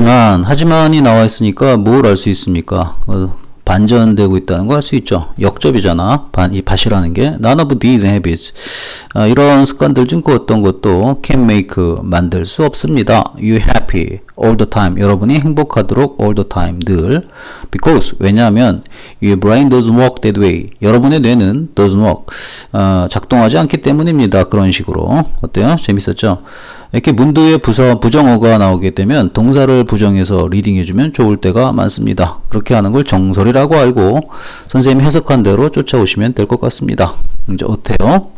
하지만 하지만이 나와 있으니까 뭘 알 수 있습니까? 어, 반전되고 있다는 걸 알 수 있죠. 역접이잖아. 반, 이 밭이라는 게 none of these habits 아, 이런 습관들 중그 어떤 것도 can make 만들 수 없습니다. You happy all the time. 여러분이 행복하도록 all the time 늘 because 왜냐하면 your brain doesn't work that way. 여러분의 뇌는 doesn't work 어, 작동하지 않기 때문입니다. 그런 식으로 어때요? 재밌었죠? 이렇게 문두의 부서 부정어가 나오게 되면 동사를 부정해서 리딩해주면 좋을 때가 많습니다. 그렇게 하는 걸 정설이라고 알고 선생님 해석한 대로 쫓아오시면 될 것 같습니다. 이제 어때요?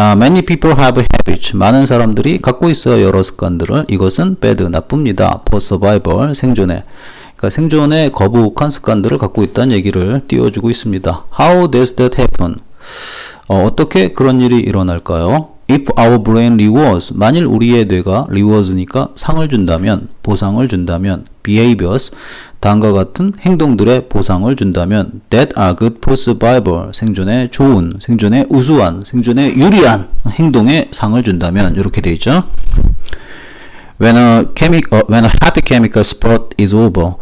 아, many people have habits. 많은 사람들이 갖고 있어요. 여러 습관들을. 이것은 bad, 나쁩니다. for survival, 생존에. 그러니까 생존에 거북한 습관들을 갖고 있다는 얘기를 띄워주고 있습니다. How does that happen? 어, 어떻게 그런 일이 일어날까요? If our brain rewards, 만일 우리의 뇌가 rewards니까 상을 준다면, 보상을 준다면, behaviors, 다음과 같은 행동들의 보상을 준다면, that are good for survival, 생존에 좋은, 생존에 우수한, 생존에 유리한 행동에 상을 준다면, 이렇게 돼 있죠. When a chemic, 어, when a happy chemical spot is over,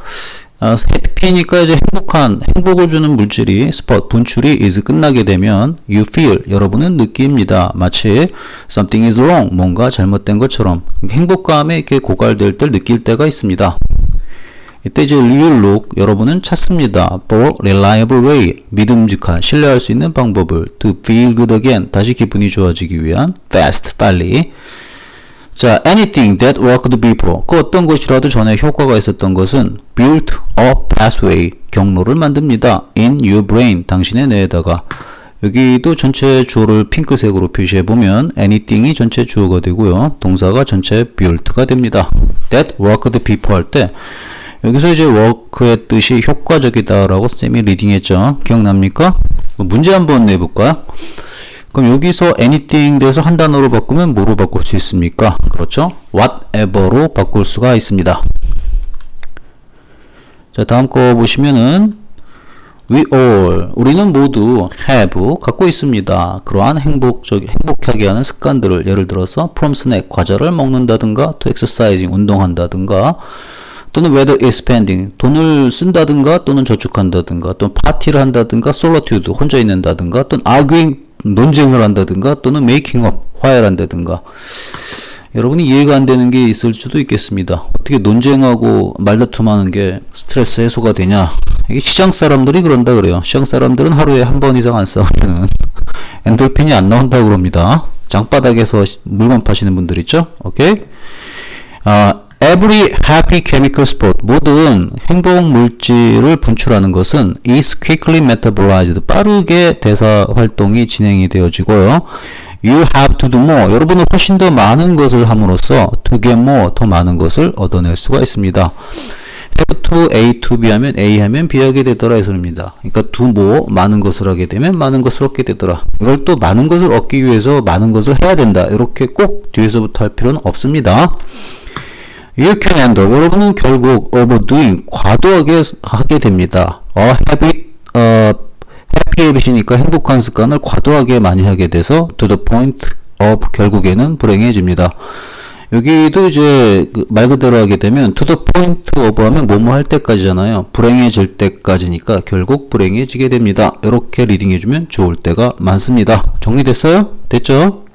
어, 해피니까 이제 행복한 행복을 주는 물질이 스폿 분출이 is 끝나게 되면 you feel 여러분은 느낍니다. 마치 something is wrong 뭔가 잘못된 것처럼 행복감에 이렇게 고갈될 때 느낄 때가 있습니다. 이때 이제 look 여러분은 찾습니다. for reliable way 믿음직한 신뢰할 수 있는 방법을 to feel good again 다시 기분이 좋아지기 위한 fast 빨리 자, anything that worked before. 그 어떤 것이라도 전에 효과가 있었던 것은 built a pathway. 경로를 만듭니다. in your brain. 당신의 뇌에다가. 여기도 전체 주어를 핑크색으로 표시해 보면 anything이 전체 주어가 되고요. 동사가 전체 built가 됩니다. that worked before 할 때 여기서 이제 work의 뜻이 효과적이다라고 쌤이 리딩했죠. 기억납니까? 문제 한번 내볼까요? 그럼 여기서 anything 돼서 한 단어로 바꾸면 뭐로 바꿀 수 있습니까? 그렇죠? whatever로 바꿀 수가 있습니다. 자, 다음 거 보시면은 we all 우리는 모두 have 갖고 있습니다. 그러한 행복적 행복하게 하는 습관들을 예를 들어서 from snack 과자를 먹는다든가 to exercising 운동한다든가 또는 whether is spending 돈을 쓴다든가 또는 저축한다든가 또는 파티를 한다든가 solitude 혼자 있는다든가 또는 arguing 논쟁을 한다든가 또는 making up 화해를 한다든가 여러분이 이해가 안 되는 게 있을 수도 있겠습니다. 어떻게 논쟁하고 말다툼하는 게 스트레스 해소가 되냐? 이게 시장 사람들이 그런다 그래요. 시장 사람들은 하루에 한 번 이상 안 싸우면 엔돌핀이 안 나온다고 그럽니다. 장바닥에서 물건 파시는 분들 있죠? 오케이? 아, Every happy chemical spot 모든 행복 물질을 분출하는 것은 is quickly metabolized 빠르게 대사 활동이 진행이 되어지고요. You have to do more 여러분은 훨씬 더 많은 것을 함으로써 to get more 더 많은 것을 얻어낼 수가 있습니다. have to A to B 하면 A 하면 B 하게 되더라 이 소리입니다. 그러니까 do more 많은 것을 하게 되면 많은 것을 얻게 되더라. 이걸 또 많은 것을 얻기 위해서 많은 것을 해야 된다. 이렇게 꼭 뒤에서부터 할 필요는 없습니다. Can handle. 여러분은 결국 overdoing, 과도하게 하게 됩니다. 어, habit, 어, happy habit이니까 행복한 습관을 과도하게 많이 하게 돼서 to the point of 결국에는 불행해집니다. 여기도 이제 그말 그대로 하게 되면 to the point of 하면 뭐뭐 할 때까지잖아요. 불행해질 때까지니까 결국 불행해지게 됩니다. 이렇게 리딩해주면 좋을 때가 많습니다. 정리됐어요? 됐죠?